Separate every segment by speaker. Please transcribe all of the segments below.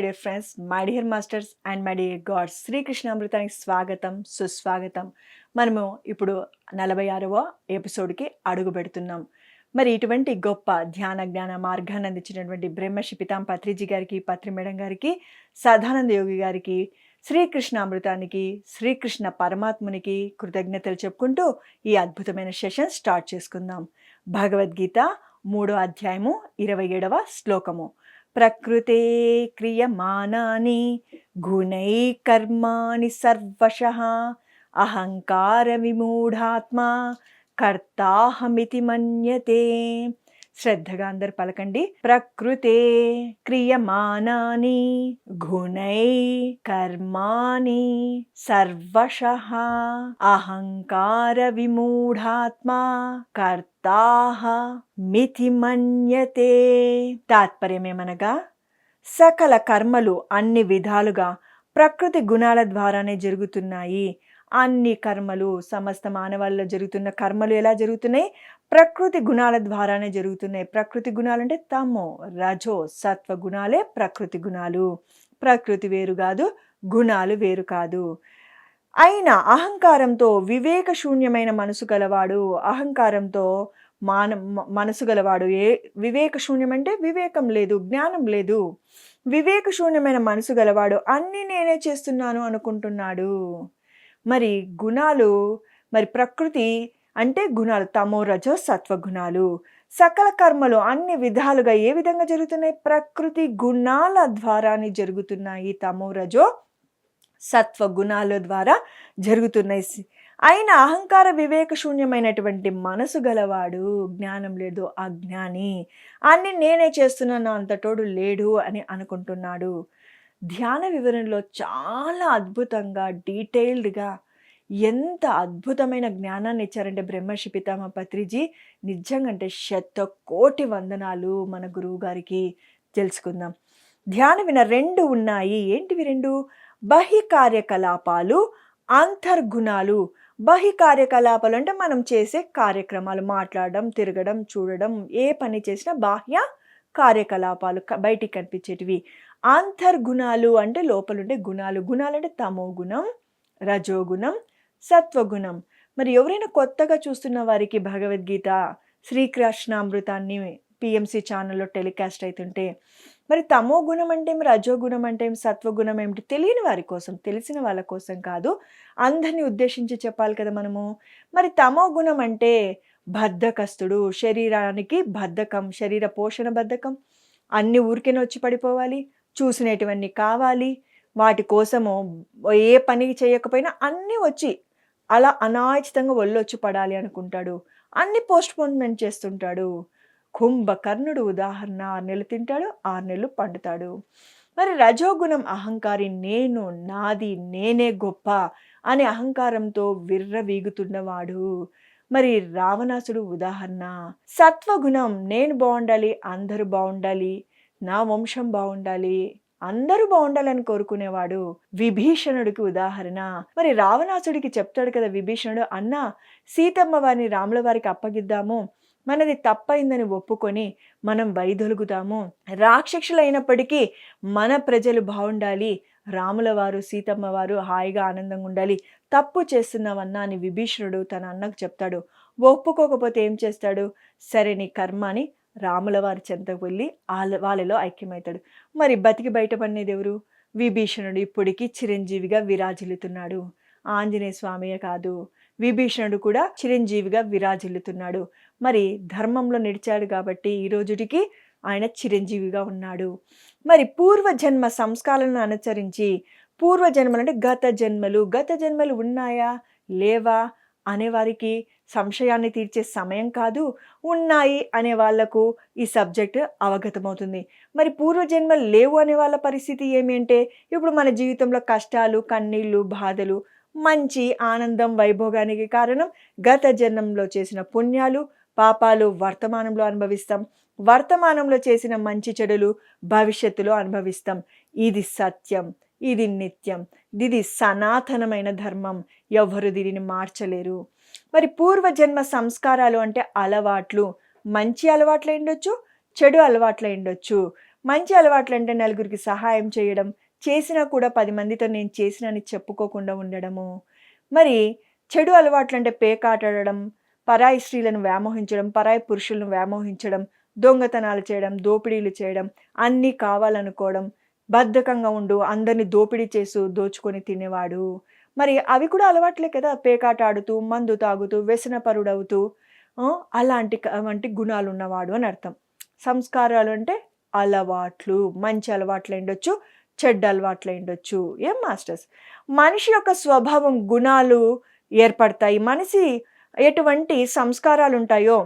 Speaker 1: Dear friends my dear masters and my dear gods శ్రీకృష్ణామృతానికి స్వాగతం సుస్వాగతం. మనము ఇప్పుడు నలభై ఆరవ ఎపిసోడ్కి అడుగు పెడుతున్నాం. మరి ఇటువంటి గొప్ప ధ్యాన జ్ఞాన మార్గాన్ని అందించినటువంటి బ్రహ్మర్షి పితాం పత్రిజీ గారికి పత్రి మేడం గారికి సదానంద యోగి గారికి శ్రీకృష్ణామృతానికి శ్రీకృష్ణ పరమాత్మునికి కృతజ్ఞతలు చెప్పుకుంటూ ఈ అద్భుతమైన సెషన్ స్టార్ట్ చేసుకుందాం. భగవద్గీత మూడో అధ్యాయము ఇరవై ఏడవ శ్లోకము. ప్రకృతే క్రియమానాని గుణై కర్మాణి సర్వశ అహంకార విమూఢాత్మా కర్తాహమితి మన్యతే శ్రద్ధగా అందరు పలకండి. ప్రకృతే క్రియమానాని గుణై కర్మాని సర్వశ అహంకార విమూఢాత్మా కర్తాహ మితి మన్యతే. తాత్పర్యమేమనగా సకల కర్మలు అన్ని విధాలుగా ప్రకృతి గుణాల ద్వారానే జరుగుతున్నాయి. అన్ని కర్మలు సమస్త మానవాళ్ళలో జరుగుతున్న కర్మలు ఎలా జరుగుతున్నాయి? ప్రకృతి గుణాల ద్వారానే జరుగుతున్నాయి. ప్రకృతి గుణాలు అంటే తమో రజో సత్వ గుణాలే ప్రకృతి గుణాలు. ప్రకృతి వేరు కాదు గుణాలు వేరు కాదు. అయినా అహంకారంతో వివేక శూన్యమైన మనసు గలవాడు అహంకారంతో మాన మనసు గలవాడు ఏ వివేక శూన్యం అంటే వివేకం లేదు జ్ఞానం లేదు. వివేక శూన్యమైన మనసు గలవాడు అన్నీ నేనే చేస్తున్నాను అనుకుంటున్నాడు. మరి గుణాలు మరి ప్రకృతి అంటే గుణాలు తమో రజో సత్వ గుణాలు. సకల కర్మలు అన్ని విధాలుగా ఏ విధంగా జరుగుతున్నాయి? ప్రకృతి గుణాల ద్వారానే జరుగుతున్నాయి. తమో రజో సత్వ గుణాల ద్వారా జరుగుతున్నాయి. అయిన అహంకార వివేక శూన్యమైనటువంటి మనసు గలవాడు జ్ఞానం లేదు అజ్ఞాని. అన్ని నేనే చేస్తున్నాను అంతటోడు లేడు అని అనుకుంటున్నాడు. ధ్యాన వివరణలో చాలా అద్భుతంగా డీటెయిల్డ్గా ఎంత అద్భుతమైన జ్ఞానాన్ని ఇచ్చారంటే బ్రహ్మర్షి పితామ పత్రిజీ. నిజంగా అంటే శత కోటి వందనాలు మన గురువు గారికి తెలుసుకుందాం. ధ్యాన విన రెండు ఉన్నాయి. ఏంటివి రెండు? బహి కార్యకలాపాలు అంతర్గుణాలు. బహి కార్యకలాపాలు అంటే మనం చేసే కార్యక్రమాలు మాట్లాడడం తిరగడం చూడడం ఏ పని చేసినా బాహ్య కార్యకలాపాలు బయటికి కనిపించేటివి. అంతర్గుణాలు అంటే లోపలుండే గుణాలు. గుణాలు అంటే తమో గుణం రజోగుణం సత్వగుణం. మరి ఎవరైనా కొత్తగా చూస్తున్న వారికి భగవద్గీత శ్రీకృష్ణామృతాన్ని పిఎంసి ఛానల్లో టెలికాస్ట్ అవుతుంటే మరి తమో గుణం అంటే రజో గుణం అంటే సత్వగుణం ఏమిటి తెలియని వారి కోసం తెలిసిన వాళ్ళ కోసం కాదు అందరినీ ఉద్దేశించి చెప్పాలి కదా మనము. మరి తమో గుణం అంటే బద్ధకస్తుడు శరీరానికి బద్ధకం శరీర పోషణ బద్ధకం. అన్ని ఊరికేనే వచ్చి పడిపోవాలి చూసినటువన్నీ కావాలి వాటి కోసము ఏ పని చేయకపోయినా అన్నీ వచ్చి అలా అనాచితంగా ఒళ్ళొచ్చి పడాలి అనుకుంటాడు. అన్ని పోస్ట్పోన్మెంట్ చేస్తుంటాడు. కుంభకర్ణుడు ఉదాహరణ ఆరు నెలలు తింటాడు ఆరు నెలలు పండుతాడు. మరి రజోగుణం అహంకారి నేను నాది నేనే గొప్ప అనే అహంకారంతో విర్రవీగుతున్నవాడు మరి రావణాసుడు ఉదాహరణ సత్వగుణం నేను బాగుండాలి అందరూ బాగుండాలి నా వంశం బాగుండాలి అందరూ బాగుండాలని కోరుకునేవాడు విభీషణుడికి ఉదాహరణ. మరి రావణాసుడికి చెప్తాడు కదా విభీషణుడు అన్న సీతమ్మ వారిని రాముల వారికి అప్పగిద్దాము. మనది తప్పైందని ఒప్పుకొని మనం వైదొలుగుతాము. రాక్షసులైనప్పటికీ మన ప్రజలు బాగుండాలి. రాముల వారు సీతమ్మ వారు హాయిగా ఆనందంగా ఉండాలి. తప్పు చేస్తున్నావన్నా అని విభీషణుడు తన అన్నకు చెప్తాడు. ఒప్పుకోకపోతే ఏం చేస్తాడు? సరే నీ కర్మ అని రాముల వారి చెంతకు వెళ్ళి వాళ్ళ వాళ్ళలో ఐక్యమవుతాడు. మరి బతికి బయటపడినది ఎవరు? విభీషణుడు ఇప్పటికీ చిరంజీవిగా విరాజిల్లుతున్నాడు. ఆంజనేయ స్వామియే కాదు విభీషణుడు కూడా చిరంజీవిగా విరాజిల్లుతున్నాడు. మరి ధర్మంలో నిడిచాడు కాబట్టి ఈ రోజుటికి ఆయన చిరంజీవిగా ఉన్నాడు. మరి పూర్వజన్మ సంస్కారాలను అనుసరించి పూర్వజన్మలు అంటే గత జన్మలు గత జన్మలు ఉన్నాయా? లేవా? అనేవారికి సంశయాన్ని తీర్చే సమయం కాదు ఉన్నాయి అనే వాళ్ళకు ఈ సబ్జెక్ట్ అవగతమవుతుంది. మరి పూర్వజన్మలు లేవు అనే వాళ్ళ పరిస్థితి ఏమి అంటే ఇప్పుడు మన జీవితంలో కష్టాలు కన్నీళ్ళు బాధలు మంచి ఆనందం వైభోగానికి కారణం గత జన్మంలో చేసిన పుణ్యాలు పాపాలు వర్తమానంలో అనుభవిస్తాం. వర్తమానంలో చేసిన మంచి చెడులు భవిష్యత్తులో అనుభవిస్తాం. ఇది సత్యం ఇది నిత్యం ఇది సనాతనమైన ధర్మం. ఎవరు దీనిని మార్చలేరు. మరి పూర్వజన్మ సంస్కారాలు అంటే అలవాట్లు మంచి అలవాట్లు ఉండొచ్చు చెడు అలవాట్లు ఉండొచ్చు మంచి అలవాట్లు అంటే నలుగురికి సహాయం చేయడం చేసినా కూడా పది మందితో నేను చేసినని చెప్పుకోకుండా ఉండడము. మరి చెడు అలవాట్లు అంటే పేకాటడడం పరాయి స్త్రీలను వ్యామోహించడం పరాయి పురుషులను వ్యామోహించడం దొంగతనాలు చేయడం దోపిడీలు చేయడం అన్నీ కావాలనుకోవడం బద్ధకంగా ఉండు అందరిని దోపిడీ చేసు దోచుకొని తినేవాడు. మరి అవి కూడా అలవాట్లే కదా. పేకాట ఆడుతూ మందు తాగుతూ వ్యసనపరుడవుతూ పరుడవుతూ అలాంటి వంటి గుణాలు ఉన్నవాడు అని అర్థం. సంస్కారాలు అంటే అలవాట్లు మంచి అలవాట్లు ఉండొచ్చు చెడ్డ అలవాట్లు ఉండొచ్చు. ఏం మాస్టర్స్? మనిషి యొక్క స్వభావం గుణాలు ఏర్పడతాయి. మనిషి ఎటువంటి సంస్కారాలు ఉంటాయో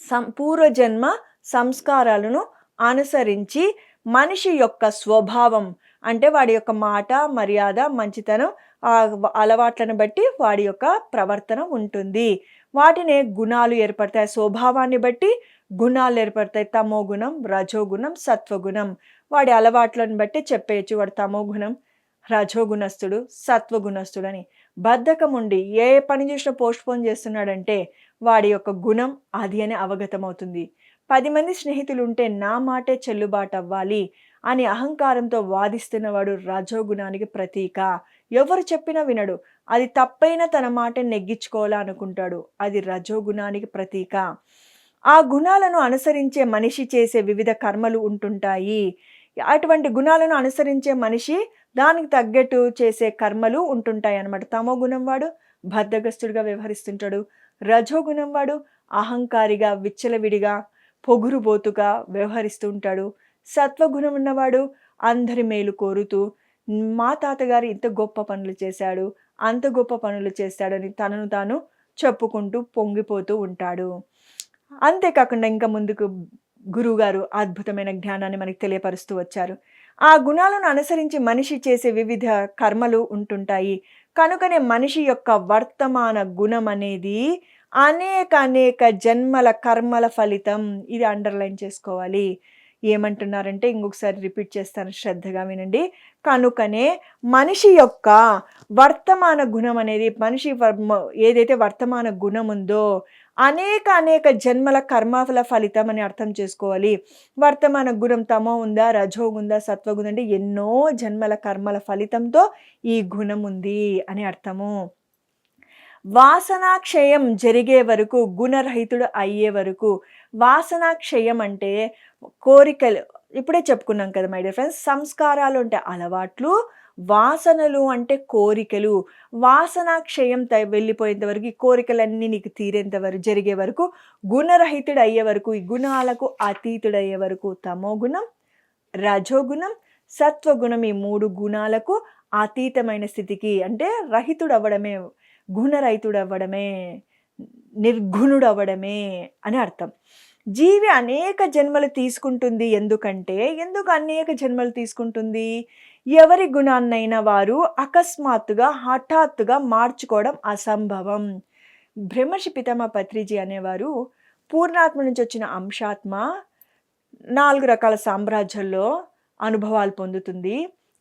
Speaker 1: సం పూర్వజన్మ సంస్కారాలను అనుసరించి మనిషి యొక్క స్వభావం అంటే వాడి యొక్క మాట మర్యాద మంచితనం ఆ అలవాట్లను బట్టి వాడి యొక్క ప్రవర్తన ఉంటుంది. వాటినే గుణాలు ఏర్పడతాయి. స్వభావాన్ని బట్టి గుణాలు ఏర్పడతాయి. తమో గుణం రజోగుణం సత్వగుణం వాడి అలవాట్లను బట్టి చెప్పేయచ్చు వాడు తమో గుణం రజోగుణస్తుడు సత్వగుణస్తుడు అని. బద్ధకం ఉండి ఏ పని చేసినా పోస్ట్ పోన్ చేస్తున్నాడంటే వాడి యొక్క గుణం అది అని అవగతమవుతుంది. పది మంది స్నేహితులు ఉంటే నా మాటే చెల్లుబాటు అవ్వాలి అని అహంకారంతో వాదిస్తున్నవాడు రజోగుణానికి ప్రతీక. ఎవరు చెప్పినా వినడు. అది తప్పైన తన మాట నెగ్గించుకోవాలనుకుంటాడు అది రజోగుణానికి ప్రతీక. ఆ గుణాలను అనుసరించే మనిషి చేసే వివిధ కర్మలు ఉంటుంటాయి. అటువంటి గుణాలను అనుసరించే మనిషి దానికి తగ్గట్టు చేసే కర్మలు ఉంటుంటాయి అన్నమాట తమో గుణం వాడు బద్ధగస్తుడిగా వ్యవహరిస్తుంటాడు. రజోగుణం వాడు అహంకారిగా విచ్చలవిడిగా పొగురుబోతుగా వ్యవహరిస్తూ ఉంటాడు. సత్వగుణం ఉన్నవాడు అందరి మేలు కోరుతూ మా తాతగారు ఇంత గొప్ప పనులు చేశాడు అంత గొప్ప పనులు చేశాడని తనను తాను చెప్పుకుంటూ పొంగిపోతూ ఉంటాడు. అంతేకాకుండా ఇంకా ముందుకు గురువుగారు అద్భుతమైన జ్ఞానాన్ని మనకి తెలియపరుస్తూ వచ్చారు. ఆ గుణాలను అనుసరించి మనిషి చేసే వివిధ కర్మలు ఉంటుంటాయి. కనుకనే మనిషి యొక్క వర్తమాన గుణం అనేది అనేక అనేక జన్మల కర్మల ఫలితం ఇది అండర్లైన్ చేసుకోవాలి. ఏమంటున్నారంటే ఇంకొకసారి రిపీట్ చేస్తాను శ్రద్ధగా వినండి. కనుకనే మనిషి యొక్క వర్తమాన గుణం అనేది మనిషి ఏదైతే వర్తమాన గుణం ఉందో అనేక అనేక జన్మల కర్మఫల ఫలితం అని అర్థం చేసుకోవాలి. వర్తమాన గుణం తమో ఉందా రజో ఉందా సత్వ అంటే ఎన్నో జన్మల కర్మల ఫలితంతో ఈ గుణం ఉంది అని అర్థము. వాసనాక్షయం జరిగే వరకు గుణరహితుడు అయ్యే వరకు వాసనాక్షయం అంటే కోరికలు. ఇప్పుడే చెప్పుకున్నాం కదా మై డియర్ ఫ్రెండ్స్ సంస్కారాలు అంటే అలవాట్లు వాసనలు అంటే కోరికలు. వాసనాక్షయం త వెళ్ళిపోయేంత వరకు ఈ కోరికలన్నీ నీకు తీరేంత వరకు జరిగే వరకు గుణరహితుడు అయ్యే వరకు ఈ గుణాలకు అతీతుడు అయ్యే వరకు తమో గుణం రజోగుణం సత్వగుణం ఈ మూడు గుణాలకు అతీతమైన స్థితికి అంటే రహితుడు అవ్వడమే గుణరహితుడు అవ్వడమే నిర్గుణుడు అవ్వడమే అని అర్థం. జీవి అనేక జన్మలు తీసుకుంటుంది ఎందుకంటే ఎందుకు అనేక జన్మలు తీసుకుంటుంది? ఎవరి గుణాన్నైనా వారు అకస్మాత్తుగా హఠాత్తుగా మార్చుకోవడం అసంభవం. బ్రహ్మర్షి పితమ పత్రిజీ అనేవారు పూర్ణాత్మ నుంచి వచ్చిన అంశాత్మ నాలుగు రకాల సామ్రాజ్యాల్లో అనుభవాలు పొందుతుంది.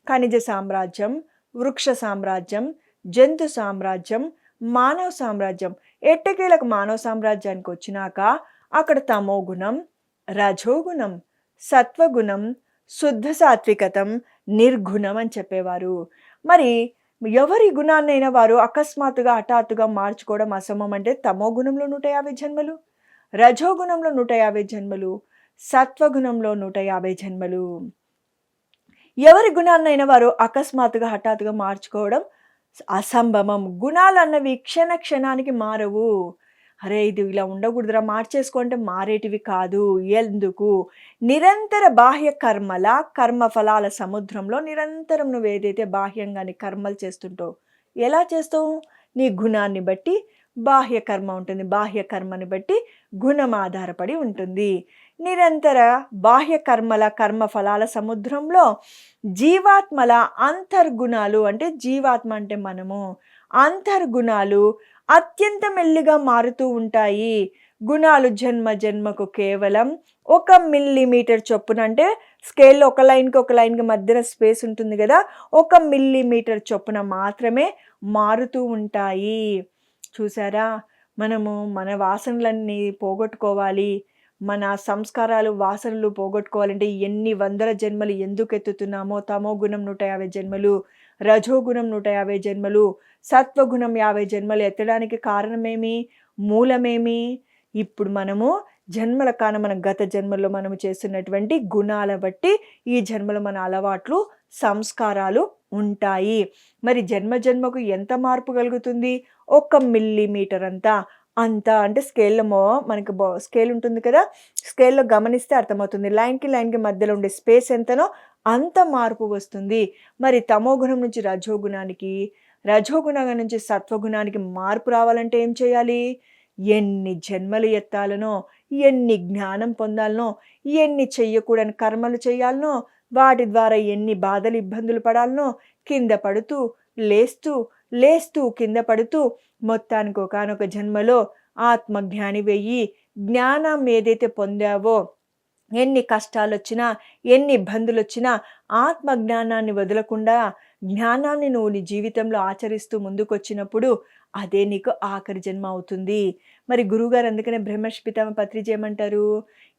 Speaker 1: ఖనిజ సామ్రాజ్యం వృక్ష సామ్రాజ్యం జంతు సామ్రాజ్యం మానవ సామ్రాజ్యం ఎట్టకేలకు మానవ సామ్రాజ్యానికి వచ్చినాక అక్కడ తమో గుణం రజోగుణం సత్వగుణం శుద్ధ సాత్వికతం నిర్గుణం అని చెప్పేవారు. మరి ఎవరి గుణాన్నైనా వారు అకస్మాత్తుగా హఠాత్తుగా మార్చుకోవడం అసమం అంటే తమో గుణంలో నూట యాభై జన్మలు రజోగుణంలో నూట యాభై జన్మలు సత్వగుణంలో నూట యాభై జన్మలు. ఎవరి గుణాన్నైనా వారు అకస్మాత్తుగా హఠాత్తుగా మార్చుకోవడం అసంభవం. గుణాలు అన్నవి క్షణ క్షణానికి మారవు. అరే ఇది ఇలా ఉండకూడదురా మార్చేసుకుంటే మారేటివి కాదు. ఎందుకు? నిరంతర బాహ్య కర్మల కర్మ ఫలాల సముద్రంలో నిరంతరం నువ్వు ఏదైతే బాహ్యంగాని కర్మలు చేస్తుంటావు ఎలా చేస్తావు? నీ గుణాన్ని బట్టి బాహ్య కర్మ ఉంటుంది. బాహ్య కర్మని బట్టి గుణం ఆధారపడి ఉంటుంది. నిరంతర బాహ్య కర్మల కర్మ ఫలాల సముద్రంలో జీవాత్మల అంతర్గుణాలు అంటే జీవాత్మ అంటే మనము. అంతర్గుణాలు అత్యంత మెల్లిగా మారుతూ ఉంటాయి. గుణాలు జన్మ జన్మకు కేవలం ఒక మిల్లీమీటర్ చొప్పున అంటే స్కేల్లో ఒక లైన్కి ఒక లైన్కి మధ్యన స్పేస్ ఉంటుంది కదా ఒక మిల్లీమీటర్ చొప్పున మాత్రమే మారుతూ ఉంటాయి. చూసారా? మనము మన వాసనలన్నీ పోగొట్టుకోవాలి. మన సంస్కారాలు వాసనలు పోగొట్టుకోవాలంటే ఎన్ని వందల జన్మలు ఎందుకు ఎత్తుతున్నామో? తమో గుణం నూట యాభై జన్మలు రజోగుణం నూట యాభై జన్మలు సత్వగుణం యాభై జన్మలు ఎత్తడానికి కారణమేమి? మూలమేమి? ఇప్పుడు మనము జన్మల కాన మన గత జన్మల్లో మనము చేస్తున్నటువంటి గుణాల బట్టి ఈ జన్మలో మన అలవాట్లు సంస్కారాలు ఉంటాయి. మరి జన్మ జన్మకు ఎంత మార్పు కలుగుతుంది? ఒక మిల్లీమీటర్ అంతా. అంత అంటే స్కేల్లో మనకి స్కేల్ ఉంటుంది కదా? స్కేల్లో గమనిస్తే అర్థమవుతుంది. లైన్కి లైన్కి మధ్యలో ఉండే స్పేస్ ఎంతనో అంత మార్పు వస్తుంది. మరి తమోగుణం నుంచి రజోగుణానికి రజోగుణం నుంచి సత్వగుణానికి మార్పు రావాలంటే ఏం చేయాలి? ఎన్ని జన్మలు ఎత్తాలనో ఎన్ని జ్ఞానం పొందాలనో ఎన్ని చెయ్యకూడని కర్మలు చేయాలనో వాటి ద్వారా ఎన్ని బాధలు ఇబ్బందులు పడాలనో కింద పడుతూ లేస్తూ లేస్తూ కింద పడుతూ మొత్తానికి ఒకనొక జన్మలో ఆత్మజ్ఞాని వెయ్యి జ్ఞానం ఏదైతే పొందావో ఎన్ని కష్టాలు వచ్చినా ఎన్ని ఇబ్బందులు వచ్చినా ఆత్మజ్ఞానాన్ని వదలకుండా జ్ఞానాన్ని నువ్వు నీ జీవితంలో ఆచరిస్తూ ముందుకొచ్చినప్పుడు అదే నీకు ఆఖరి జన్మ అవుతుంది. మరి గురువుగారు అందుకనే బ్రహ్మష్పితమ పత్రిజ ఏమంటారు?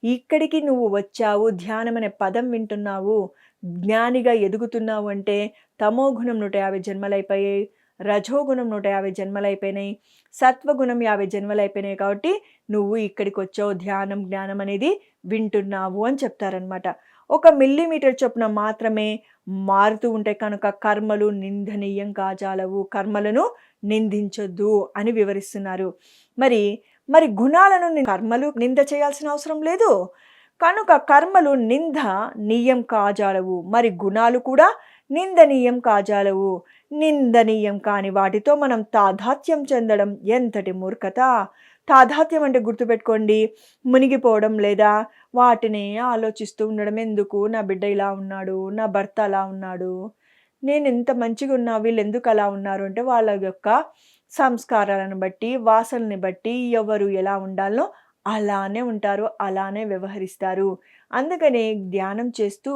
Speaker 1: ఇక్కడికి నువ్వు వచ్చావు ధ్యానం అనే పదం వింటున్నావు జ్ఞానిగా ఎదుగుతున్నావు అంటే తమోగుణం నూట యాభై జన్మలైపోయాయి రజోగుణం నూట యాభై జన్మలైపోయినాయి సత్వగుణం యాభై జన్మలైపోయినాయి కాబట్టి నువ్వు ఇక్కడికి వచ్చావు ధ్యానం జ్ఞానం అనేది వింటున్నావు అని చెప్తారనమాట ఒక మిల్లీమీటర్ చొప్పున మాత్రమే మారుతూ ఉంటాయి కనుక కర్మలు నిందనీయం కాజాలవు కర్మలను నిందించొద్దు అని వివరిస్తున్నారు. మరి మరి గుణాలను కర్మలు నింద చేయాల్సిన అవసరం లేదు. కనుక కర్మలు నింద నీయం కాజాలవు మరి గుణాలు కూడా నిందనీయం కాజాలవు. నిందనీయం కాని వాటితో మనం తాదాత్యం చెందడం ఎంతటి మూర్ఖత! తాదాత్యం అంటే గుర్తుపెట్టుకోండి. మునిగిపోవడం లేదా వాటిని ఆలోచిస్తూ ఉండడం ఎందుకు? నా బిడ్డ ఇలా ఉన్నాడు నా భర్త అలా ఉన్నాడు నేను ఎంత మంచిగా ఉన్నా వీళ్ళు ఎందుకు అలా ఉన్నారు? అంటే వాళ్ళ యొక్క సంస్కారాలను బట్టి వాసనని బట్టి ఎవరు ఎలా ఉండాలో అలానే ఉంటారు అలానే వ్యవహరిస్తారు. అందుకనే ధ్యానం చేస్తూ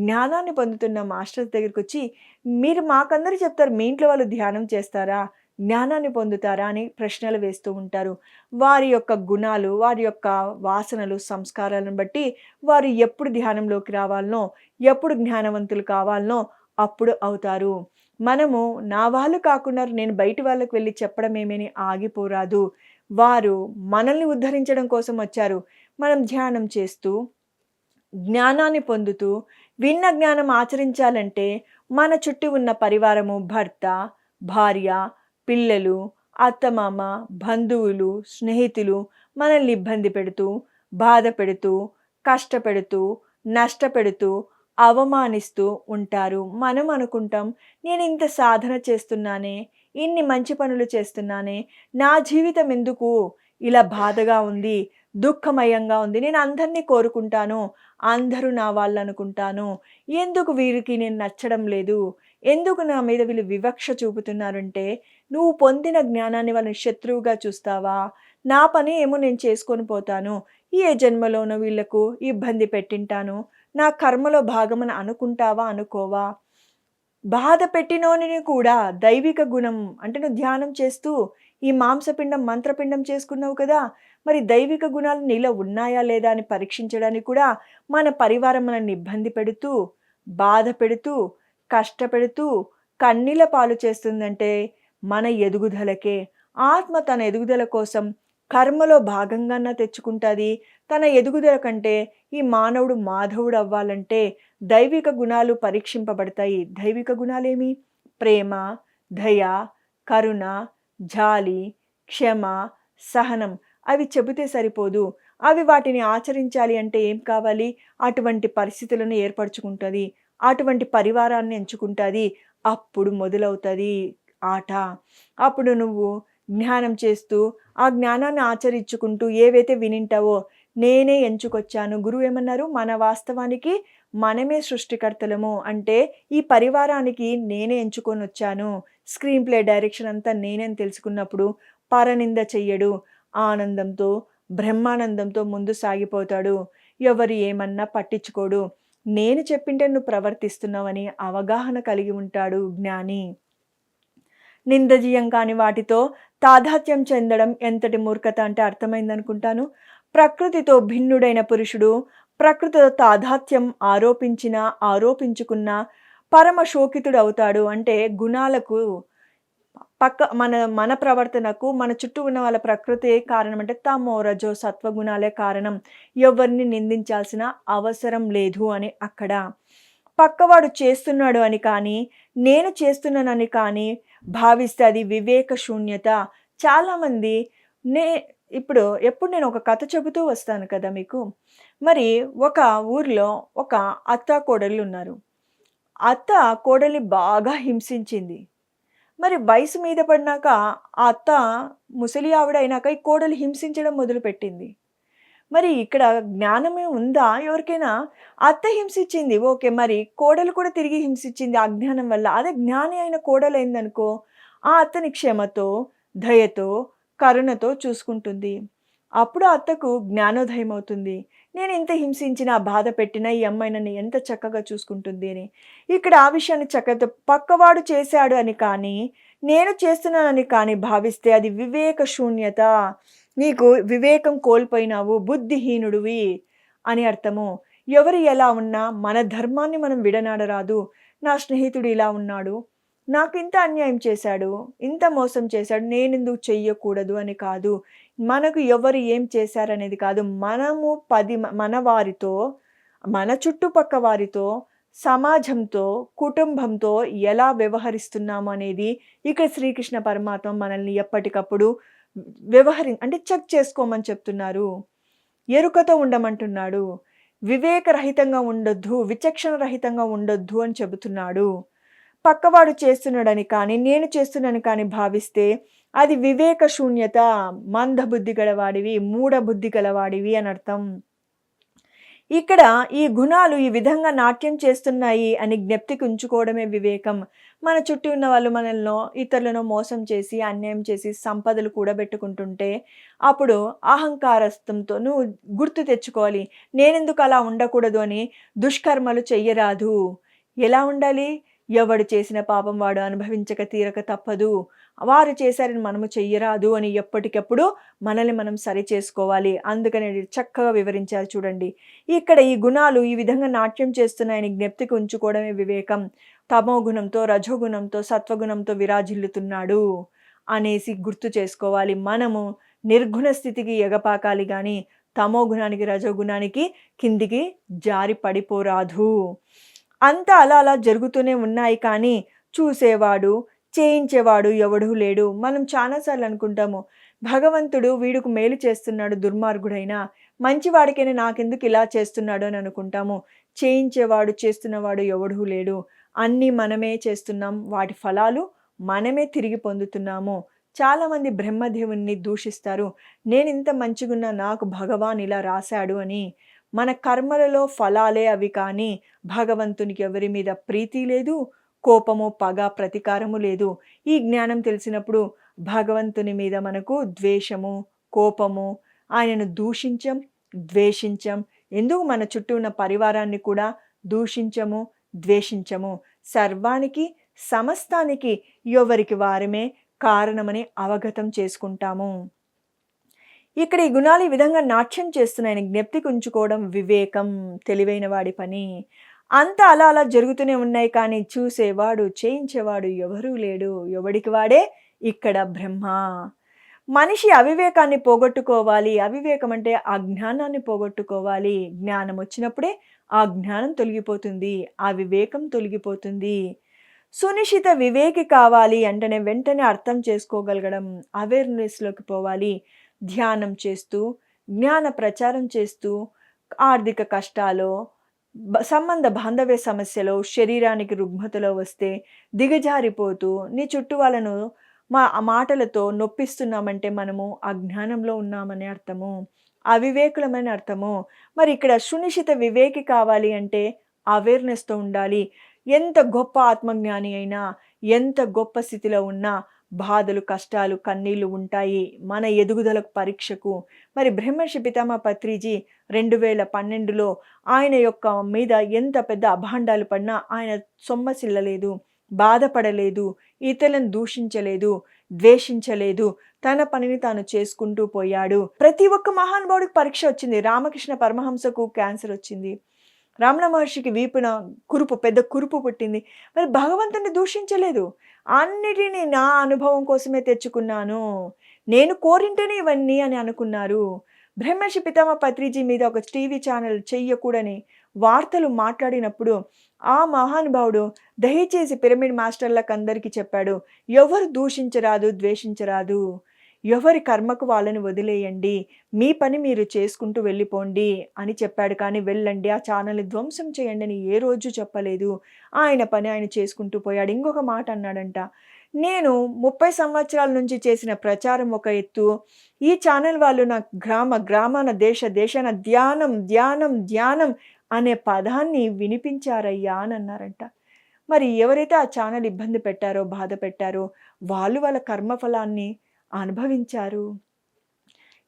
Speaker 1: జ్ఞానాన్ని పొందుతున్న మాస్టర్స్ దగ్గరికి వచ్చి మీరు మాకందరూ చెప్తారు మీ ఇంట్లో వాళ్ళు ధ్యానం చేస్తారా? జ్ఞానాన్ని పొందుతారా అని ప్రశ్నలు వేస్తూ ఉంటారు. వారి యొక్క గుణాలు వారి యొక్క వాసనలు సంస్కారాలను బట్టి వారు ఎప్పుడు ధ్యానంలోకి రావాలనో ఎప్పుడు జ్ఞానవంతులు కావాలనో అప్పుడు అవుతారు. మనము నా వాళ్ళు కాకుండా నేను బయటి వాళ్ళకి వెళ్ళి చెప్పడం ఏమేని ఆగిపోరాదు. వారు మనల్ని ఉద్ధరించడం కోసం వచ్చారు. మనం ధ్యానం చేస్తూ జ్ఞానాన్ని పొందుతూ విన్న జ్ఞానం ఆచరించాలంటే మన చుట్టూ ఉన్న పరివారము భర్త భార్య పిల్లలు అత్తమామ బంధువులు స్నేహితులు మనల్ని ఇబ్బంది పెడుతూ బాధ పెడుతూ కష్టపెడుతూ నష్టపెడుతూ అవమానిస్తూ ఉంటారు. మనం అనుకుంటాం నేను ఇంత సాధన చేస్తున్నానే ఇన్ని మంచి పనులు చేస్తున్నానే నా జీవితం ఎందుకు ఇలా బాధగా ఉంది దుఃఖమయంగా ఉంది నేను అందరినీ కోరుకుంటాను అందరూ నా వాళ్ళు అనుకుంటాను ఎందుకు వీరికి నేను నచ్చడం లేదు ఎందుకు నా మీద వీళ్ళు వివక్ష చూపుతున్నారంటే నువ్వు పొందిన జ్ఞానాన్ని వాళ్ళని శత్రువుగా చూస్తావా? నా పని ఏమో నేను చేసుకొని పోతాను. ఏ జన్మలోనో వీళ్ళకు ఇబ్బంది పెట్టింటాను. నా కర్మలో భాగమని అనుకుంటావా అనుకోవా? బాధ పెట్టినోని కూడా దైవిక గుణం అంటే నువ్వు ధ్యానం చేస్తూ ఈ మాంసపిండం మంత్రపిండం చేసుకున్నావు కదా మరి దైవిక గుణాలు నీలో ఉన్నాయా లేదా అని పరీక్షించడానికి కూడా మన పరివారం మనల్ని ఇబ్బంది పెడుతూ బాధ పెడుతూ కష్టపెడుతూ కన్నీల పాలు చేస్తుందంటే మన ఎదుగుదలకే. ఆత్మ తన ఎదుగుదల కోసం కర్మలో భాగంగాన తెచ్చుకుంటుంది. తన ఎదుగుదల కంటే ఈ మానవుడు మాధవుడు అవ్వాలంటే దైవిక గుణాలు పరీక్షింపబడతాయి. దైవిక గుణాలేమి? ప్రేమ దయ కరుణ జాలి క్షమ సహనం. అవి చెబితే సరిపోదు. అవి వాటిని ఆచరించాలి అంటే ఏం కావాలి? అటువంటి పరిస్థితులను ఏర్పరచుకుంటుంది. అటువంటి పరివారాన్ని ఎంచుకుంటుంది. అప్పుడు మొదలవుతుంది ఆట. అప్పుడు నువ్వు జ్ఞానం చేస్తూ ఆ జ్ఞానాన్ని ఆచరించుకుంటూ ఏవైతే వినింటావో నేనే ఎంచుకొచ్చాను. గురువు ఏమన్నారు? మన వాస్తవానికి మనమే సృష్టికర్తలము. అంటే ఈ పరివారానికి నేనే ఎంచుకొని వచ్చాను స్క్రీన్ ప్లే డైరెక్షన్ అంతా నేనే తెలుసుకున్నప్పుడు పరనింద చెయ్యడు. ఆనందంతో బ్రహ్మానందంతో ముందు సాగిపోతాడు. ఎవరు ఏమన్నా పట్టించుకోడు. నేను చెప్పింటే నువ్వు ప్రవర్తిస్తున్నావని అవగాహన కలిగి ఉంటాడు జ్ఞాని. నిందజీయం కాని వాటితో తాదాత్యం చెందడం ఎంతటి మూర్ఖత అంటే అర్థమైందనుకుంటాను. ప్రకృతితో భిన్నుడైన పురుషుడు ప్రకృతితో తాదాత్యం ఆరోపించిన ఆరోపించుకున్న పరమ శోకితుడు అవుతాడు అంటే గుణాలకు పక్క మన మన ప్రవర్తనకు మన చుట్టూ ఉన్న వాళ్ళ ప్రకృతి కారణం అంటే తమో రజో సత్వగుణాలే కారణం. ఎవరిని నిందించాల్సిన అవసరం లేదు అని అక్కడ. పక్కవాడు చేస్తున్నాడు అని కానీ నేను చేస్తున్నానని కానీ భావిస్తే అది వివేక శూన్యత. చాలామంది నే ఇప్పుడు ఎప్పుడు నేను ఒక కథ చెబుతూ వస్తాను కదా మీకు. మరి ఒక ఊర్లో ఒక అత్త కోడళ్ళు ఉన్నారు. అత్త కోడలి బాగా హింసించింది. మరి వయసు మీద పడినాక ఆ అత్త ముసలి ఆవిడ అయినాక ఈ కోడలు హింసించడం మొదలుపెట్టింది. మరి ఇక్కడ జ్ఞానమే ఉందా? ఎవరికైనా అత్త హింసించింది. ఓకే మరి కోడలు కూడా తిరిగి హింసించింది ఆ జ్ఞానం వల్ల. అదే జ్ఞాని అయిన కోడలు అయిందనుకో ఆ అత్తని క్షమతో దయతో కరుణతో చూసుకుంటుంది. అప్పుడు అత్తకు జ్ఞానోదయం అవుతుంది నేను ఎంత హింసించినా బాధ పెట్టినా ఈ అమ్మాయి నన్ను ఎంత చక్కగా చూసుకుంటుంది అని. ఇక్కడ ఆ విషయాన్ని చక్కగా పక్కవాడు చేశాడు అని కానీ నేను చేస్తున్నానని కానీ భావిస్తే అది వివేక శూన్యత. నీకు వివేకం కోల్పోయినావు బుద్ధిహీనుడివి అని అర్థము. ఎవరు ఎలా ఉన్నా మన ధర్మాన్ని మనం విడనాడరాదు. నా స్నేహితుడు ఇలా ఉన్నాడు. నాకు ఇంత అన్యాయం చేశాడు ఇంత మోసం చేశాడు నేను ఎందుకు చెయ్యకూడదు అని కాదు. మనకు ఎవరు ఏం చేశారనేది కాదు. మనము పది మన వారితో మన చుట్టుపక్క వారితో సమాజంతో కుటుంబంతో ఎలా వ్యవహరిస్తున్నాము అనేది ఇక్కడ శ్రీకృష్ణ పరమాత్మ మనల్ని ఎప్పటికప్పుడు వ్యవహరి అంటే చెక్ చేసుకోమని చెప్తున్నారు. ఎరుకతో ఉండమంటున్నాడు. వివేకరహితంగా ఉండొద్దు విచక్షణ రహితంగా ఉండొద్దు అని చెబుతున్నాడు. పక్కవాడు చేస్తున్నాడని కానీ నేను చేస్తున్నాను కానీ భావిస్తే అది వివేక శూన్యత మందబుద్ధి గలవాడివి మూఢబుద్ధి గలవాడివి అని అర్థం. ఇక్కడ ఈ గుణాలు ఈ విధంగా నాట్యం చేస్తున్నాయి అని జ్ఞప్తికి ఉంచుకోవడమే వివేకం. మన చుట్టూ ఉన్న వాళ్ళు మనల్ని ఇతరులను మోసం చేసి అన్యాయం చేసి సంపదలు కూడబెట్టుకుంటుంటే అప్పుడు అహంకారస్థంతో నువ్వు గుర్తు తెచ్చుకోవాలి. నేనెందుకు అలా ఉండకూడదు అని దుష్కర్మలు చెయ్యరాదు. ఎలా ఉండాలి? ఎవడు చేసిన పాపం వాడు అనుభవించక తీరక తప్పదు. వారు చేశారని మనము చెయ్యరాదు అని ఎప్పటికప్పుడు మనల్ని మనం సరి చేసుకోవాలి. అందుకని చక్కగా వివరించారు చూడండి. ఇక్కడ ఈ గుణాలు ఈ విధంగా నాట్యం చేస్తున్నాయని జ్ఞప్తికి ఉంచుకోవడమే వివేకం. తమో గుణంతో రజోగుణంతో సత్వగుణంతో విరాజిల్లుతున్నాడు అనేసి గుర్తు చేసుకోవాలి. మనము నిర్గుణ స్థితికి ఎగపాకాలి కానీ తమో గుణానికి రజోగుణానికి కిందికి జారి పడిపోరాదు. అంతా అలా అలా జరుగుతూనే ఉన్నాయి కానీ చూసేవాడు చేయించేవాడు ఎవడూ లేడు. మనం చాలాసార్లు అనుకుంటాము భగవంతుడు వీడుకు మేలు చేస్తున్నాడు దుర్మార్గుడైనా మంచివాడికైనా నాకెందుకు ఇలా చేస్తున్నాడు అని అనుకుంటాము. చేయించేవాడు చేస్తున్నవాడు ఎవడూ లేడు. అన్నీ మనమే చేస్తున్నాం వాటి ఫలాలు మనమే తిరిగి పొందుతున్నాము. చాలామంది బ్రహ్మదేవుణ్ణి దూషిస్తారు. నేను ఇంత మంచిగున్నా నాకు భగవాన్ ఇలా రాశాడు అని మన కర్మలలో ఫలాలే అవి కానీ భగవంతునికి ఎవరి మీద ప్రీతి లేదు కోపము పగ ప్రతీకారము లేదు. ఈ జ్ఞానం తెలిసినప్పుడు భగవంతుని మీద మనకు ద్వేషము కోపము ఆయనను దూషించం ద్వేషించం ఎందుకు మన చుట్టూ ఉన్న పరివారాన్ని కూడా దూషించము ద్వేషించము. సర్వానికి సమస్తానికి ఎవరికి వారమే కారణమని అవగతం చేసుకుంటాము. ఇక్కడ ఈ గుణాలు ఈ విధంగా నాట్యం చేస్తున్నాయని జ్ఞప్తికి ఉంచుకోవడం వివేకం తెలివైన వాడి పని. అంతా అలా అలా జరుగుతూనే ఉన్నాయి కానీ చూసేవాడు చేయించేవాడు ఎవరూ లేడు. ఎవడికి వాడే? ఇక్కడ బ్రహ్మ. మనిషి అవివేకాన్ని పోగొట్టుకోవాలి. అవివేకం అంటే ఆ జ్ఞానాన్ని పోగొట్టుకోవాలి. జ్ఞానం వచ్చినప్పుడే ఆ జ్ఞానం తొలగిపోతుంది. ఆ వివేకం తొలగిపోతుంది. సునిశ్చిత వివేకి కావాలి అంటేనే వెంటనే అర్థం చేసుకోగలగడం అవేర్నెస్లోకి పోవాలి. ధ్యానం చేస్తూ జ్ఞాన ప్రచారం చేస్తూ ఆర్థిక కష్టాలు సంబంధ బాంధవ్య సమస్యలో శరీరానికి రుగ్మతలో వస్తే దిగజారిపోతూ నీ చుట్టూ వాళ్ళను మా మాటలతో నొప్పిస్తున్నామంటే మనము అజ్ఞానంలో ఉన్నామని అర్థము అవివేకులమైన అర్థము. మరి ఇక్కడ సునిశ్చిత వివేకి కావాలి అంటే అవేర్నెస్తో ఉండాలి. ఎంత గొప్ప ఆత్మజ్ఞాని అయినా ఎంత గొప్ప స్థితిలో ఉన్నా బాధలు కష్టాలు కన్నీళ్ళు ఉంటాయి మన ఎదుగుదలకు పరీక్షకు. మరి బ్రహ్మర్షి పితామ పత్రిజీ రెండు వేల పన్నెండులో ఆయన యొక్క మీద ఎంత పెద్ద అభాండాలు పడినా ఆయన సొమ్మసిల్లలేదు బాధపడలేదు ఇతరులను దూషించలేదు ద్వేషించలేదు. తన పనిని తాను చేసుకుంటూ పోయాడు. ప్రతి ఒక్క మహానుభావుడికి పరీక్ష వచ్చింది. రామకృష్ణ పరమహంసకు క్యాన్సర్ వచ్చింది. రమణ మహర్షికి వీపున కురుపు పెద్ద కురుపు పుట్టింది. మరి భగవంతుని దూషించలేదు. అన్నిటినీ నా అనుభవం కోసమే తెచ్చుకున్నాను. నేను కోరింటేనే ఇవన్నీ అని అనుకున్నారు. బ్రహ్మర్షి పితామ పత్రిజీ మీద ఒక టీవీ ఛానల్ చెయ్యకూడని వార్తలు మాట్లాడినప్పుడు ఆ మహానుభావుడు దయచేసి పిరమిడ్ మాస్టర్లకు అందరికీ చెప్పాడు ఎవరు దూషించరాదు ద్వేషించరాదు. ఎవరి కర్మకు వాళ్ళని వదిలేయండి మీ పని మీరు చేసుకుంటూ వెళ్ళిపోండి అని చెప్పాడు. కానీ వెళ్ళండి ఆ ఛానల్ని ధ్వంసం చేయండి అని ఏ రోజు చెప్పలేదు. ఆయన పని ఆయన చేసుకుంటూ పోయాడు. ఇంకొక మాట అన్నాడంట నేను ముప్పై సంవత్సరాల నుంచి చేసిన ప్రచారం ఒక ఎత్తు. ఈ ఛానల్ వాళ్ళు నా గ్రామ గ్రామాన దేశ దేశాన ధ్యానం ధ్యానం ధ్యానం అనే పదాన్ని వినిపించారయ్యా అని అన్నారంట. మరి ఎవరైతే ఆ ఛానల్ ఇబ్బంది పెట్టారో బాధ పెట్టారో వాళ్ళు వాళ్ళ కర్మఫలాన్ని అనుభవించారు.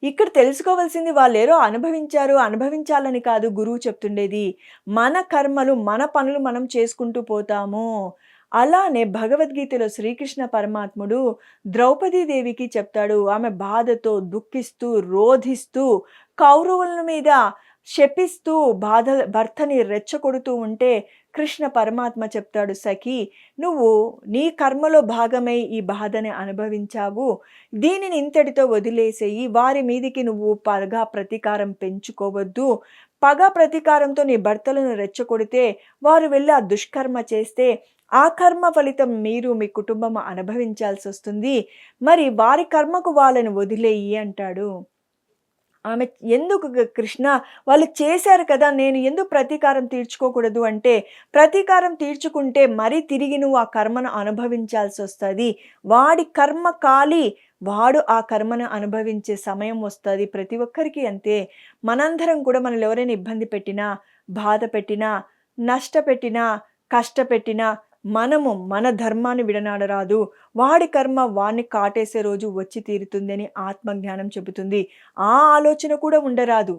Speaker 1: ఇక్కడ తెలుసుకోవాల్సింది వాళ్ళు ఏరో అనుభవించారు అనుభవించాలని కాదు గురువు చెప్తుండేది. మన కర్మలు మన పనులు మనం చేసుకుంటూ పోతాము. అలానే భగవద్గీతలో శ్రీకృష్ణ పరమాత్ముడు ద్రౌపదీదేవికి చెప్తాడు. ఆమె బాధతో దుఃఖిస్తూ రోధిస్తూ కౌరవుల మీద శపిస్తూ బాధ భర్తని రెచ్చగొడుతూ ఉంటే కృష్ణ పరమాత్మ చెప్తాడు సఖి నువ్వు నీ కర్మలో భాగమై ఈ బాధని అనుభవించావు. దీనిని ఇంతటితో వదిలేసేయి. వారి మీదికి నువ్వు పగ ప్రతీకారం పెంచుకోవద్దు. పగ ప్రతీకారంతో నీ భర్తలను రెచ్చగొడితే వారు వెళ్ళి ఆ దుష్కర్మ చేస్తే ఆ కర్మ ఫలితం మీరు మీ కుటుంబం అనుభవించాల్సి వస్తుంది మరి వారి కర్మకు వాళ్ళని వదిలేయి అంటాడు. ఆమె ఎందుకు కృష్ణ? వాళ్ళు చేశారు కదా నేను ఎందుకు ప్రతీకారం తీర్చుకోకూడదు అంటే ప్రతీకారం తీర్చుకుంటే మరీ తిరిగి నువ్వు ఆ కర్మను అనుభవించాల్సి వస్తుంది. వాడి కర్మ కాలి వాడు ఆ కర్మను అనుభవించే సమయం వస్తుంది ప్రతి ఒక్కరికి అంతే. మనందరం కూడా మనల్ని ఎవరైనా ఇబ్బంది పెట్టినా బాధ పెట్టినా నష్టపెట్టినా కష్టపెట్టినా మనము మన ధర్మాన్ని విడనాడరాదు. వాడి కర్మ వాణ్ణి కాటేసే రోజు వచ్చి తీరుతుందని ఆత్మజ్ఞానం చెబుతుంది. ఆ ఆలోచన కూడా ఉండరాదు.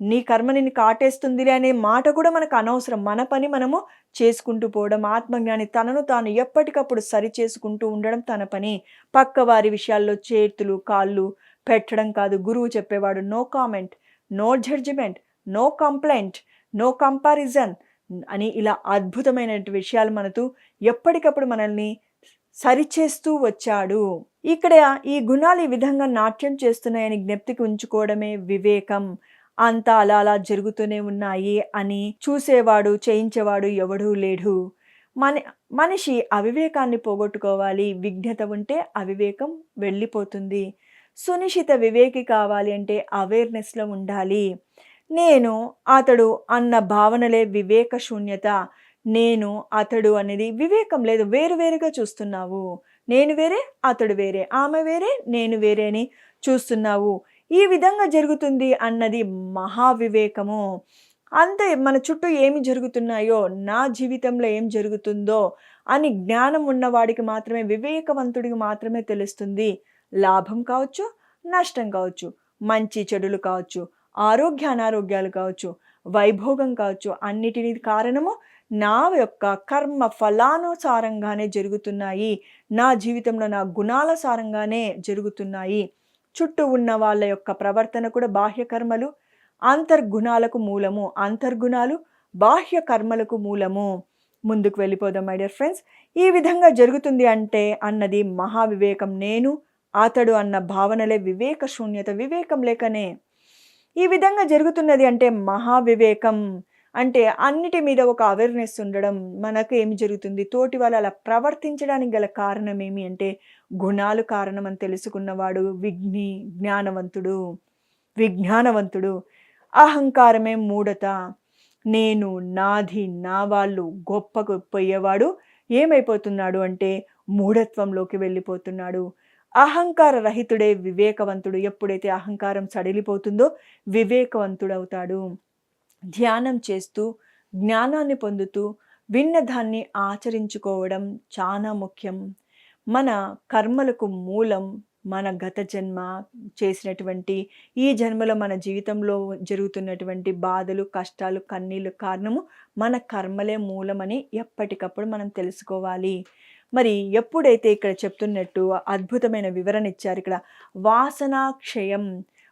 Speaker 1: నీ కర్మ నిన్ను కాటేస్తుందిలే అనే మాట కూడా మనకు అనవసరం. మన పని మనము చేసుకుంటూ పోవడం ఆత్మజ్ఞాని తనను తాను ఎప్పటికప్పుడు సరి చేసుకుంటూ ఉండడం తన పని. పక్క వారి విషయాల్లో చేతులు కాళ్ళు పెట్టడం కాదు. గురువు చెప్పేవాడు no comment no judgement no complaint no comparison అని ఇలా అద్భుతమైన విషయాలు మనతో ఎప్పటికప్పుడు మనల్ని సరిచేస్తూ వచ్చాడు. ఇక్కడ ఈ గుణాలు ఈ విధంగా నాట్యం చేస్తున్నాయని జ్ఞప్తికి ఉంచుకోవడమే వివేకం. అంతా అలా అలా జరుగుతూనే ఉన్నాయి అని చూసేవాడు చేయించేవాడు ఎవడూ లేడు. మన మనిషి అవివేకాన్ని పోగొట్టుకోవాలి. విఘ్నత ఉంటే అవివేకం వెళ్ళిపోతుంది. సునిశ్చిత వివేకి కావాలి అంటే అవేర్నెస్లో ఉండాలి. నేను అతడు అన్న భావనలే వివేక శూన్యత. నేను అతడు అనేది వివేకం లేదు వేరు వేరుగా చూస్తున్నావు. నేను వేరే అతడు వేరే. ఆమె వేరే నేను వేరే అని చూస్తున్నావు. ఈ విధంగా జరుగుతుంది అన్నది మహావివేకము. అంతే మన చుట్టూ ఏమి జరుగుతున్నాయో నా జీవితంలో ఏం జరుగుతుందో అని జ్ఞానం ఉన్నవాడికి మాత్రమే వివేకవంతుడికి మాత్రమే తెలుస్తుంది. లాభం కావచ్చు నష్టం కావచ్చు మంచి చెడులు కావచ్చు. ఆరోగ్య అనారోగ్యాలు కావచ్చు వైభోగం కావచ్చు అన్నిటిని కారణము నా యొక్క కర్మ ఫలానుసారంగానే జరుగుతున్నాయి. నా జీవితంలో నా గుణాల సారంగానే జరుగుతున్నాయి. చుట్టూ ఉన్న వాళ్ళ యొక్క ప్రవర్తన కూడా బాహ్య కర్మలు అంతర్గుణాలకు మూలము అంతర్గుణాలు బాహ్య కర్మలకు మూలము. ముందుకు వెళ్ళిపోదాం మై డియర్ ఫ్రెండ్స్ ఈ విధంగా జరుగుతుంది అంటే అన్నది మహావివేకం. నేను అతడు అన్న భావనలే వివేక శూన్యత వివేకం లేకనే ఈ విధంగా జరుగుతున్నది అంటే మహావివేకం. అంటే అన్నిటి మీద ఒక అవేర్నెస్ ఉండడం మనకు ఏమి జరుగుతుంది? తోటి వాళ్ళు అలా ప్రవర్తించడానికి గల కారణం ఏమి? అంటే గుణాలు కారణం అని తెలుసుకున్నవాడు విఘ్ని జ్ఞానవంతుడు విజ్ఞానవంతుడు. అహంకారమే మూఢత. నేను నాది నా వాళ్ళు గొప్ప గొప్పయ్యేవాడు ఏమైపోతున్నాడు? అంటే మూఢత్వంలోకి వెళ్ళిపోతున్నాడు. అహంకార రహితుడే వివేకవంతుడు. ఎప్పుడైతే అహంకారం సడిలిపోతుందో వివేకవంతుడవుతాడు. ధ్యానం చేస్తూ జ్ఞానాన్ని పొందుతూ విన్నదాన్ని ఆచరించుకోవడం చాలా ముఖ్యం. మన కర్మలకు మూలం మన గత జన్మ చేసినటువంటి ఈ జన్మలో మన జీవితంలో జరుగుతున్నటువంటి బాధలు కష్టాలు కన్నీళ్ళు కారణము మన కర్మలే మూలమని ఎప్పటికప్పుడు మనం తెలుసుకోవాలి. మరి ఎప్పుడైతే ఇక్కడ చెప్తున్నట్టు అద్భుతమైన వివరణ ఇచ్చారు ఇక్కడ వాసనాక్షయం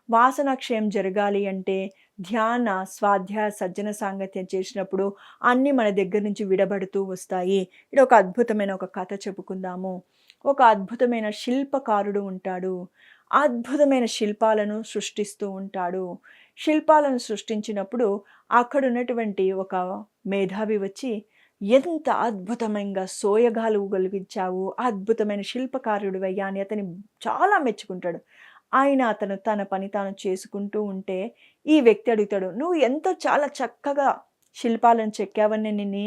Speaker 1: వాసనాక్షయం జరగాలి అంటే ధ్యాన స్వాధ్యాయ సజ్జన సాంగత్యం చేసినప్పుడు అన్నీ మన దగ్గర నుంచి విడబడుతూ వస్తాయి. ఇక్కడ ఒక అద్భుతమైన ఒక కథ చెప్పుకుందాము. ఒక అద్భుతమైన శిల్పకారుడు ఉంటాడు. అద్భుతమైన శిల్పాలను సృష్టిస్తూ ఉంటాడు. శిల్పాలను సృష్టించినప్పుడు అక్కడ ఉన్నటువంటి ఒక మేధావి వచ్చి ఎంత అద్భుతమైన సోయగాలు కలిగించావు అద్భుతమైన శిల్పకారుడు అయ్యా అని అతని చాలా మెచ్చుకుంటాడు. ఆయన అతను తన పని తాను చేసుకుంటూ ఉంటే ఈ వ్యక్తి అడుగుతాడు నువ్వు ఎంతో చాలా చక్కగా శిల్పాలను చెక్కావని నిన్ను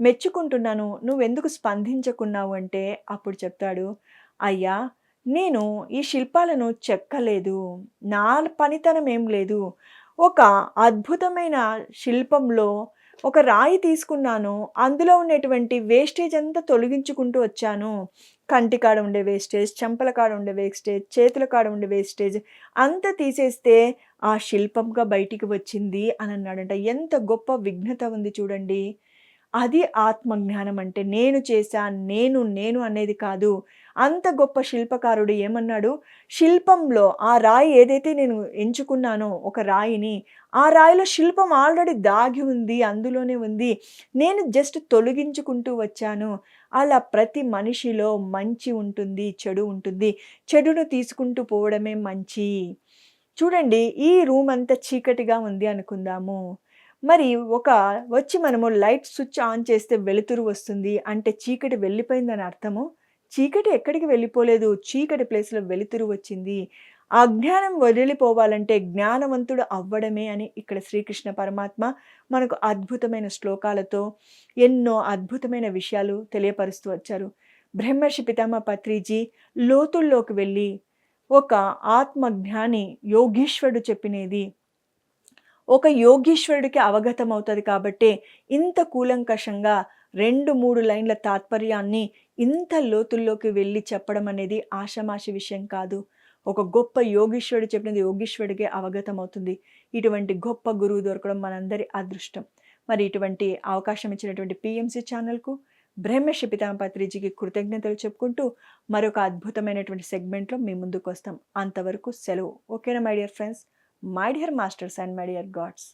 Speaker 1: మెచ్చుకుంటున్నాను నువ్వెందుకు స్పందించకున్నావు? అంటే అప్పుడు చెప్తాడు అయ్యా నేను ఈ శిల్పాలను చెక్కలేదు నా పనితనం ఏం లేదు. ఒక అద్భుతమైన శిల్పంలో ఒక రాయి తీసుకున్నాను. అందులో ఉన్నటువంటి వేస్టేజ్ అంతా తొలగించుకుంటూ వచ్చాను. కంటి కాడ ఉండే వేస్టేజ్ చెంపల కాడ ఉండే వేస్టేజ్ చేతుల కాడ ఉండే వేస్టేజ్ అంతా తీసేస్తే ఆ శిల్పంగా బయటికి వచ్చింది అని అన్నాడంట ఎంత గొప్ప విఘ్నత ఉంది చూడండి. అది ఆత్మజ్ఞానం అంటే నేను చేశా నేను నేను అనేది కాదు. అంత గొప్ప శిల్పకారుడు ఏమన్నాడు? శిల్పంలో ఆ రాయి ఏదైతే నేను ఎంచుకున్నానో ఒక రాయిని ఆ రాయిలో శిల్పం ఆల్రెడీ దాగి ఉంది అందులోనే ఉంది. నేను జస్ట్ తొలగించుకుంటూ వచ్చాను. అలా ప్రతి మనిషిలో మంచి ఉంటుంది చెడు ఉంటుంది. చెడును తీసుకుంటూ పోవడమే మంచి. చూడండి ఈ రూమ్ అంతా చీకటిగా ఉంది అనుకుందాము. మరి ఒక వచ్చి మనము లైట్ స్విచ్ ఆన్ చేస్తే వెలుతురు వస్తుంది అంటే చీకటి వెళ్ళిపోయిందని అర్థము. చీకటి ఎక్కడికి వెళ్ళిపోలేదు? చీకటి ప్లేస్లో వెలుతురు వచ్చింది. అజ్ఞానం వదిలిపోవాలంటే జ్ఞానవంతుడు అవ్వడమే అని ఇక్కడ శ్రీకృష్ణ పరమాత్మ మనకు అద్భుతమైన శ్లోకాలతో ఎన్నో అద్భుతమైన విషయాలు తెలియపరుస్తూ వచ్చారు. బ్రహ్మర్షి పితామ పత్రిజీ లోతుల్లోకి వెళ్ళి ఒక ఆత్మజ్ఞాని యోగీశ్వరుడు చెప్పినది ఒక యోగీశ్వరుడికి అవగతం అవుతుంది కాబట్టి ఇంత కూలంకషంగా రెండు మూడు లైన్ల తాత్పర్యాన్ని ఇంత లోతుల్లోకి వెళ్ళి చెప్పడం అనేది ఆషమాషి విషయం కాదు. ఒక గొప్ప యోగీశ్వరుడు చెప్పినది యోగీశ్వరుడికి అవగతం అవుతుంది ఇటువంటి గొప్ప గురువు దొరకడం మనందరి అదృష్టం. మరి ఇటువంటి అవకాశం ఇచ్చినటువంటి పిఎంసి ఛానల్కు బ్రహ్మశ పితాంపత్రిజీకి కృతజ్ఞతలు చెప్పుకుంటూ మరొక అద్భుతమైనటువంటి సెగ్మెంట్లో మీ ముందుకు వస్తాం. అంతవరకు సెలవు. ఓకేనా my dear friends? My dear masters and my dear gods